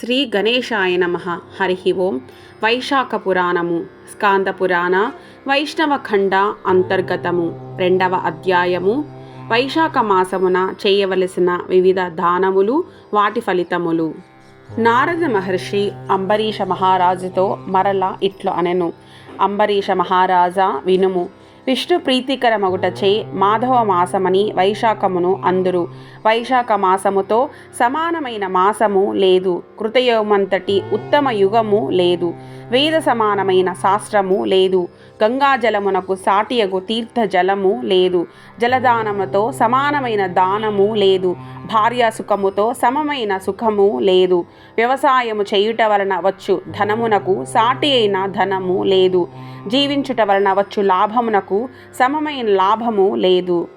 శ్రీ గణేశాయ నమ. హరి ఓం. వైశాఖ పురాణము స్కాంద పురాణ వైష్ణవ ఖండ అంతర్గతము రెండవ అధ్యాయము. వైశాఖ మాసమున చేయవలసిన వివిధ దానములు వాటి ఫలితములు. నారద మహర్షి అంబరీష మహారాజుతో మరల ఇట్లు అనెను. అంబరీష మహారాజా వినుము విష్ణు ప్రీతికరమగుటచే మాధవ మాసమని వైశాఖమును అందురు. వైశాఖ మాసముతో సమానమైన మాసము లేదు. కృతయుగమంతటి ఉత్తమ యుగము లేదు. వేద సమానమైన శాస్త్రము లేదు. గంగాజలమునకు సాటియగు తీర్థ జలము లేదు. జలదానముతో సమానమైన దానము లేదు. భార్య సుఖముతో సమమైన సుఖము లేదు. వ్యవసాయము చేయుట వలన వచ్చు ధనమునకు సాటి అయిన ధనము లేదు. జీవించుట వలన వచ్చు లాభమునకు సమమైన లాభము లేదు.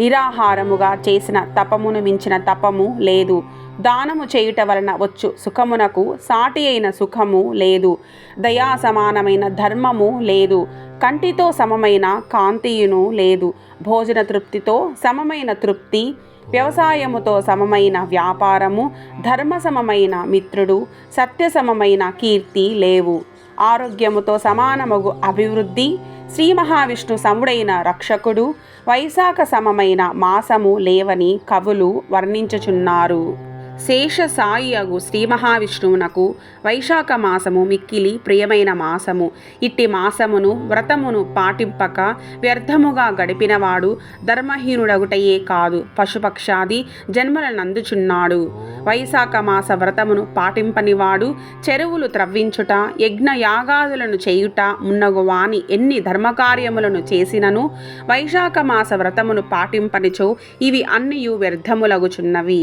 నిరాహారముగా చేసిన తపమును మించిన తపము లేదు. దానము చేయుట వలన వచ్చు సుఖమునకు సాటి అయిన సుఖము లేదు. దయా సమానమైన ధర్మము లేదు. కంటితో సమమైన కాంతియును లేదు. భోజన తృప్తితో సమమైన తృప్తి వ్యవసాయముతో సమమైన వ్యాపారము ధర్మ సమమైన మిత్రుడు సత్య సమమైన కీర్తి లేవు. ఆరోగ్యముతో సమానమగు అభివృద్ధి శ్రీ మహావిష్ణు సముడైన రక్షకుడు వైశాఖ సమమైన మాసము లేవని కవులు వర్ణించుచున్నారు. శేష సాయి అగు శ్రీ మహావిష్ణువునకు వైశాఖ మాసము మిక్కిలి ప్రియమైన మాసము. ఇట్టి మాసమును వ్రతమును పాటింపక వ్యర్థముగా గడిపినవాడు ధర్మహీనుడగుటయే కాదు పశుపక్షాది జన్మలనందుచున్నాడు. వైశాఖ మాస వ్రతమును పాటింపనివాడు చెరువులు త్రవ్వించుట యజ్ఞ యాగాదులను చేయుట మున్నగు వాని ఎన్ని ధర్మకార్యములను చేసినను వైశాఖ మాస వ్రతమును పాటింపనిచో ఇవి అన్నియు వ్యర్థములగుచున్నవి.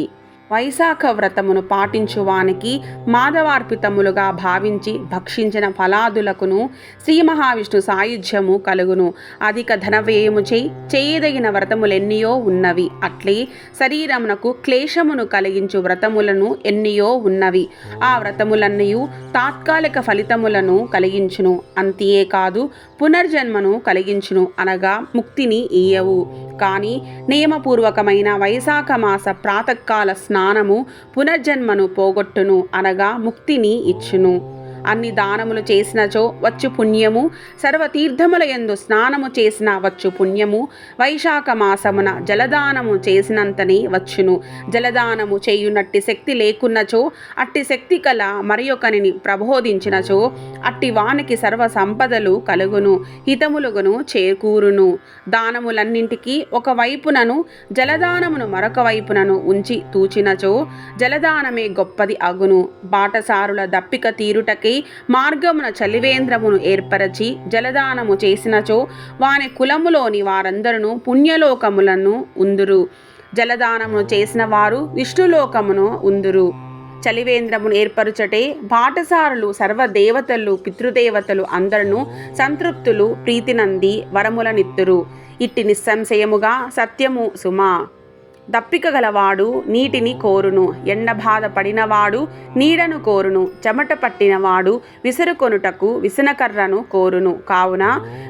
వైశాఖ వ్రతమును పాటించువానికి మాధవార్పితములుగా భావించి భక్షించిన ఫలాదులకును శ్రీ మహావిష్ణు సాయుధ్యము కలుగును. అధిక ధనవ్యయము చేయి చేయదగిన వ్రతములెన్నియో ఉన్నవి. అట్లే శరీరమునకు క్లేశమును కలిగించు వ్రతములను ఎన్నియో ఉన్నవి. ఆ వ్రతములన్నయూ తాత్కాలిక ఫలితములను కలిగించును. అంతే కాదు పునర్జన్మను కలిగించును అనగా ముక్తిని ఇయ్యవు. కానీ నియమపూర్వకమైన వైశాఖ మాస ప్రాతకాల స్నా స్నానము పునర్జన్మను పోగొట్టును అనగా ముక్తిని ఇచ్చును. అన్ని దానములు చేసినచో వచ్చు పుణ్యము. సర్వతీర్థముల యందు స్నానము చేసిన వచ్చు పుణ్యము. వైశాఖ మాసమున జలదానము చేసినంతనే వచ్చును. జలదానము చేయునట్టి శక్తి లేకున్నచో అట్టి శక్తి కల మరియొకనిని ప్రబోధించినచో అట్టి వానికి సర్వ సంపదలు కలుగును హితములుగును చేకూరును. దానములన్నింటికీ ఒక వైపునను జలదానమును మరొక వైపునను ఉంచి తూచినచో జలదానమే గొప్పది అగును. బాటసారుల దప్పిక తీరుటకై మార్గమున చలివేంద్రమును ఏర్పరచి జలదానము చేసినచో వాని కులములోని వారందరూ పుణ్యలోకములను ఉందురు. జలదానము చేసిన వారు విష్ణులోకమును ఉందురు. చలివేంద్రమును ఏర్పరుచటే బాటసారులు సర్వదేవతలు పితృదేవతలు అందరూ సంతృప్తులు ప్రీతినంది వరములనిత్తురు. ఇట్టి నిస్సంశయముగా సత్యము సుమా. దప్పిక గలవాడు నీటిని కోరును. ఎండ బాధ పడినవాడు నీడను కోరును. చెమట పట్టినవాడు విసురుకొనుటకు విసనకర్రను కోరును. కావున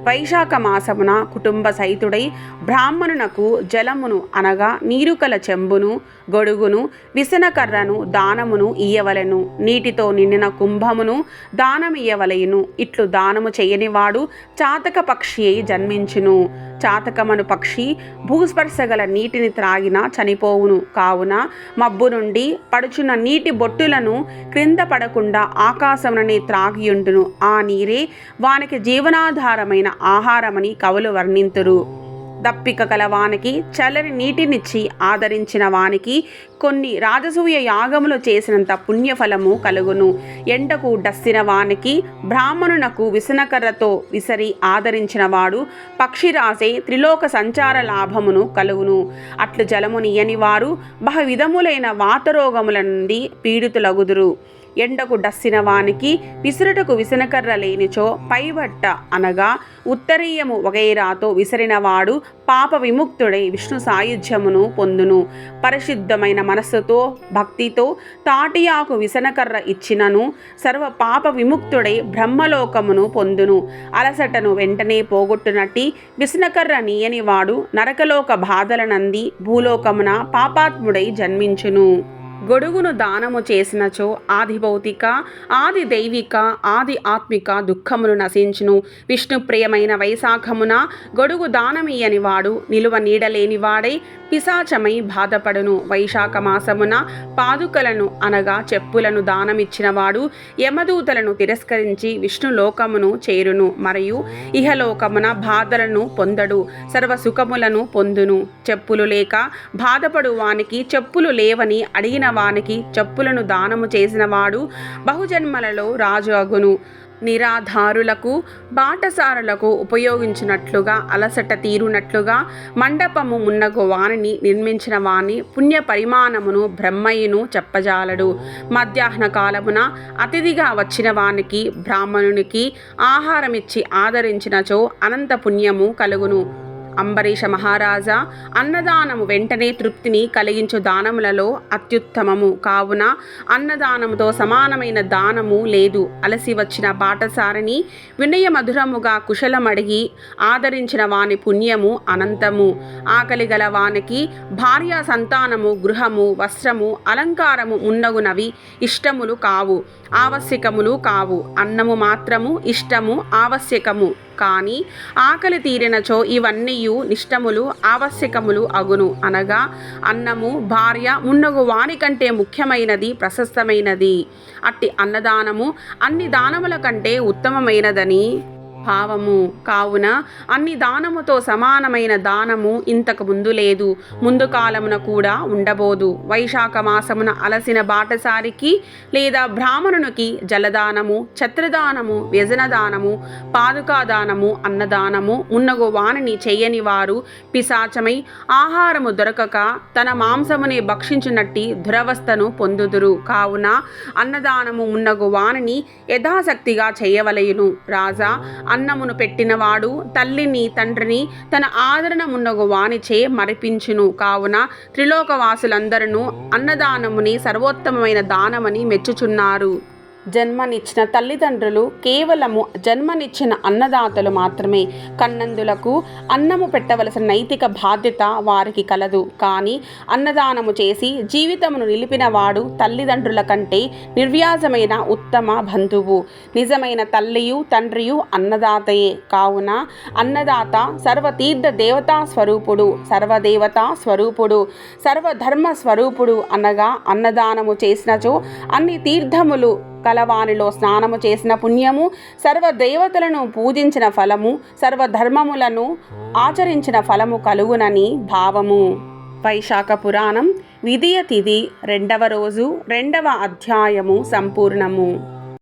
వైశాఖ మాసమున కుటుంబ సహితుడై బ్రాహ్మణునకు జలమును అనగా నీరుకల చెంబును గొడుగును విసనకర్రను దానమును ఇయ్యవలెను. నీటితో నిండిన కుంభమును దానమియ్యవలెను ఇట్లు దానము చేయనివాడు చాతక పక్షి అయి జన్మించును. చాతకమను పక్షి భూస్పర్శగల నీటిని త్రాగిన చనిపోవును. కావున మబ్బు నుండి పడుచున్న నీటి బొట్టులను క్రింద పడకుండా ఆకాశముననే త్రాగియుండును. ఆ నీరే వానికి జీవనాధారమైన ఆహారమని కవులు వర్ణింతురు. దప్పిక కలవానికి చల్లని నీటినిచ్చి ఆదరించిన వానికి కొన్ని రాజసూయ యాగములు చేసినంత పుణ్యఫలము కలుగును. ఎండకు డస్సిన వానికి బ్రాహ్మణునకు విసనకర్రతో విసరి ఆదరించిన వాడు పక్షిరాసే త్రిలోక సంచార లాభమును కలుగును. అట్లు జలమునియని వారు బహవిధములైన వాతరోగముల నుండి పీడితులగుదురు. ఎండకు డస్సిన వానికి విసురుటకు విసనకర్ర లేనిచో పైబట్ట అనగా ఉత్తరీయము వగైరాతో విసరినవాడు పాప విముక్తుడై విష్ణు సాయుధ్యమును పొందును. పరిశుద్ధమైన మనస్సుతో భక్తితో తాటియాకు విసనకర్ర ఇచ్చినను సర్వ పాప విముక్తుడై బ్రహ్మలోకమును పొందును. అలసటను వెంటనే పోగొట్టునట్టి విసనకర్ర నీయనివాడు నరకలోక బాధలనంది భూలోకమున పాపాత్ముడై జన్మించును. గొడుగును దానము చేసినచో ఆది భౌతిక ఆది దైవిక ఆది ఆత్మిక దుఃఖములు నశించును. విష్ణు ప్రియమైన వైశాఖమున గొడుగు దానమియని వాడు నిలువ నీడలేని వాడై పిశాచమై బాధపడును. వైశాఖ మాసమున పాదుకలను అనగా చెప్పులను దానమిచ్చినవాడు యమదూతలను తిరస్కరించి విష్ణులోకమును చేరును. మరియు ఇహలోకమున బాధలను పొందడు. సర్వ సుఖములను పొందును. చెప్పులు లేక బాధపడు వానికి చెప్పులు లేవని అడిగిన వానికి చెప్పులను దానము చేసినవాడు బహుజన్మలలో రాజు అగును. నిరాధారులకు బాటసారులకు ఉపయోగించినట్లుగా అలసట తీరునట్లుగా మండపము మున్నగు వానిని నిర్మించిన వాని పుణ్య పరిమాణమును బ్రహ్మయ్యను చెప్పజాలడు. మధ్యాహ్న కాలమున అతిథిగా వచ్చిన వానికి బ్రాహ్మణునికి ఆహారమిచ్చి ఆదరించినచో అనంత పుణ్యము కలుగును. అంబరీష మహారాజా అన్నదానము వెంటనే తృప్తిని కలిగించు దానములలో అత్యుత్తమము. కావున అన్నదానముతో సమానమైన దానము లేదు. అలసి వచ్చిన బాటసారిని వినయ మధురముగా కుశలమడిగి ఆదరించిన వాని పుణ్యము అనంతము. ఆకలి గల వానికి భార్య సంతానము గృహము వస్త్రము అలంకారము ఉన్నగునవి ఇష్టములు కావు. ఆవశ్యకములు కావు. అన్నము మాత్రము ఇష్టము ఆవశ్యకము. కానీ ఆకలి తీరినచో ఇవన్నీ నిష్టములు ఆవశ్యకములు అగును అనగా అన్నము భార్య మున్నగు వాని కంటే ముఖ్యమైనది ప్రశస్తమైనది. అట్టి అన్నదానము అన్ని దానముల కంటే ఉత్తమమైనదని భావము కావున అన్ని దానముతో సమానమైన దానము ఇంతకు ముందు లేదు. ముందు కాలమున కూడా ఉండబోదు. వైశాఖ మాసమున అలసిన బాటసారికి లేదా బ్రాహ్మణునికి జలదానము ఛత్రదానము వ్యజనదానము పాదుకాదానము అన్నదానము మున్నగు వాణిని చేయని వారు పిశాచమై ఆహారము దొరకక తన మాంసముని భక్షించినట్టి దురవస్థను పొందుదురు. కావున అన్నదానము మున్నగు వాణిని యథాశక్తిగా చేయవలయును రాజా అన్నమును పెట్టినవాడు తల్లిని తండ్రిని తన ఆదరణమున్నగు వానిచే మరిపించును. కావున త్రిలోకవాసులందరూ అన్నదానముని సర్వోత్తమమైన దానమని మెచ్చుచున్నారు. జన్మనిచ్చిన తల్లిదండ్రులు కేవలము జన్మనిచ్చిన అన్నదాతలు మాత్రమే. కన్నందులకు అన్నము పెట్టవలసిన నైతిక బాధ్యత వారికి కలదు. కానీ అన్నదానము చేసి జీవితమును నిలిపిన వాడు తల్లిదండ్రుల కంటే నిర్వ్యాజమైన ఉత్తమ బంధువు. నిజమైన తల్లియు తండ్రియు అన్నదాతయే. కావున అన్నదాత సర్వతీర్థ దేవతా స్వరూపుడు సర్వదేవతా స్వరూపుడు సర్వధర్మ స్వరూపుడు అనగా అన్నదానము చేసినచో అన్ని తీర్థములు కలవానిలో స్నానము చేసిన పుణ్యము సర్వదేవతలను పూజించిన ఫలము సర్వధర్మములను ఆచరించిన ఫలము కలుగునని భావము. వైశాఖ పురాణం విధియ తిథి రెండవ రోజు రెండవ అధ్యాయము సంపూర్ణము.